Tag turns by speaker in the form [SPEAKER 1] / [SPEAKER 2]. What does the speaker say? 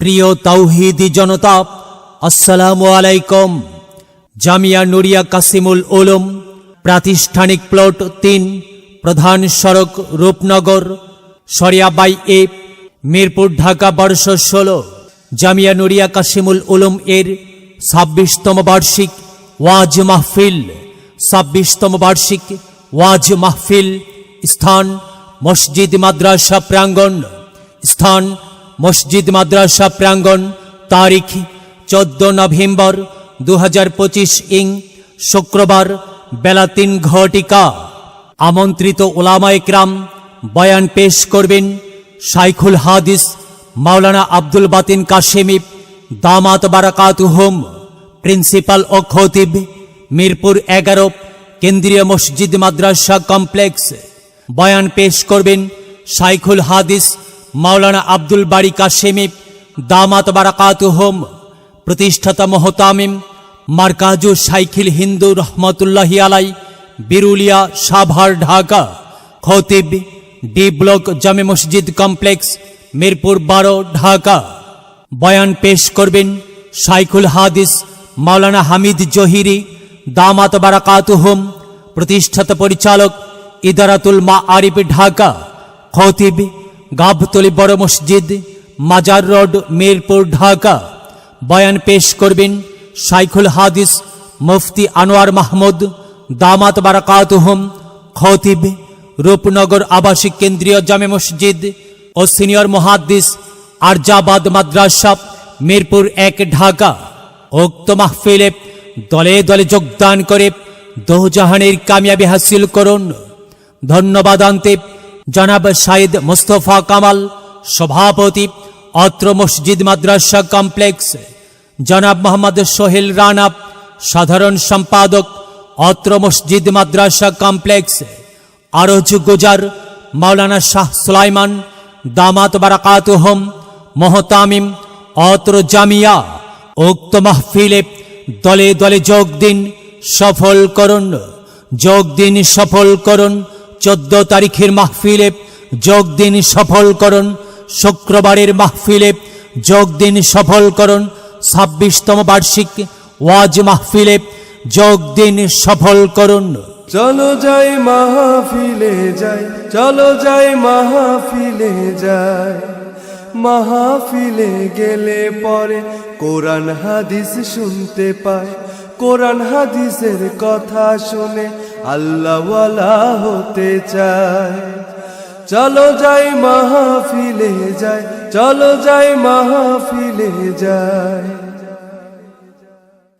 [SPEAKER 1] প্রিয় তাওহিদি জনতা, আসসালামু আলাইকুম। জামিয়া নুরিয়া কাসিমুল উলুম, প্রাতিষ্ঠানিক প্লট তিন, প্রধান সড়ক রূপনগর সরিয়াবাই এ, মিরপুর ঢাকা বর্ষ ষোলো। জামিয়া নুরিয়া কাসিমুল উলুম এর ছাব্বিশতম বার্ষিক ওয়াজ মাহফিল, ছাব্বিশতম বার্ষিক ওয়াজ মাহফিল, স্থান মসজিদ মাদ্রাসা প্রাঙ্গণ, স্থান মসজিদ মাদ্রাসা প্রাঙ্গণ, তারিখ চোদ্দ নভেম্বর দু ইং, শুক্রবার, বেলা তিন ঘটিকা। আমন্ত্রিত ওলামা ইকরাম বয়ান পেশ করবেন সাইখুল হাদিস মাওলানা আব্দুল বাতিন কাশেমি, দামাত বারাকাতুহুম, প্রিন্সিপাল ও খতিব, মিরপুর এগারো, কেন্দ্রীয় মসজিদ মাদ্রাসা কমপ্লেক্স। বয়ান পেশ করবেন সাইখুল হাদিস মাওলানা আব্দুল বাড়ি কাশেমি দামাত বারাকাতুহুম, প্রতিষ্ঠাতা মোহতামিম, মার্কাজু সাইখিল হিন্দু রহমতুল্লাহি আলাই, বিরুলিয়া, সাভার, ঢাকা, খতিব, ডি ব্লক, জামে মসজিদ কমপ্লেক্স, মিরপুর বারো, ঢাকা। বয়ান পেশ করবেন সাইখুল হাদিস মাওলানা হামিদ জহিরি, দামাত বারাকাতুহুম, প্রতিষ্ঠাতা পরিচালক ইদারাতুল মা আরিফ ঢাকা, খতিব গাবতলি বড় মসজিদ, মাজার রোড, মিরপুর, ঢাকা। বয়ান পেশ করবেন সাইখুল হাদিস মুফতি আনোয়ার মাহমুদ, দামাত বারাকাতুহুম, খতিব, রূপনগর আবাসিক কেন্দ্রীয় জামে মসজিদ ও সিনিয়র মহাদ্দিস আরজাবাদ মাদ্রাসা, মিরপুর এক, ঢাকা। উক্ত মাহফিলে দলে দলে যোগদান করে দোজাহানের কামিয়াবি হাসিল করুন। ধন্যবাদ আনতে জনাব সাইদ মুস্তফা কামাল, সভাপতি, অত্র মসজিদ মাদ্রাসা কমপ্লেক্স, জনাব মোহাম্মদ সোহেল রানা, সাধারণ সম্পাদক, অত্র মসজিদ মাদ্রাসা কমপ্লেক্স, আরজ গুজার, মাওলানা শাহ সুলাইমান, দামাত বারাকাতুহম, মহতামিম, অত্র জামিয়া, উক্ত মাহফিলে দলে দলে যোগ দিন, সফল করুন, যোগ দিন সফল করুন চোদ্দ তারিখের মাহফিলে যোগ দিন সফল করুন। শুক্রবারের মাহফিলে যোগ দিন সফল করুন। ছাব্বিশতম বার্ষিক ওয়াজ মাহফিলে যোগ দিন সফল করুন।
[SPEAKER 2] চলো যাই মাহফিলে যাই, চলো যাই মাহফিলে যাই। মাহফিলে গেলে পরে কোরআন হাদিস শুনতে পায়। কোরআন হাদিসের কথা শুনে আল্লাহওয়ালা হতে চায়। চলো যাই মাহফিলে যায় চলো যাই মাহফিলে যাই।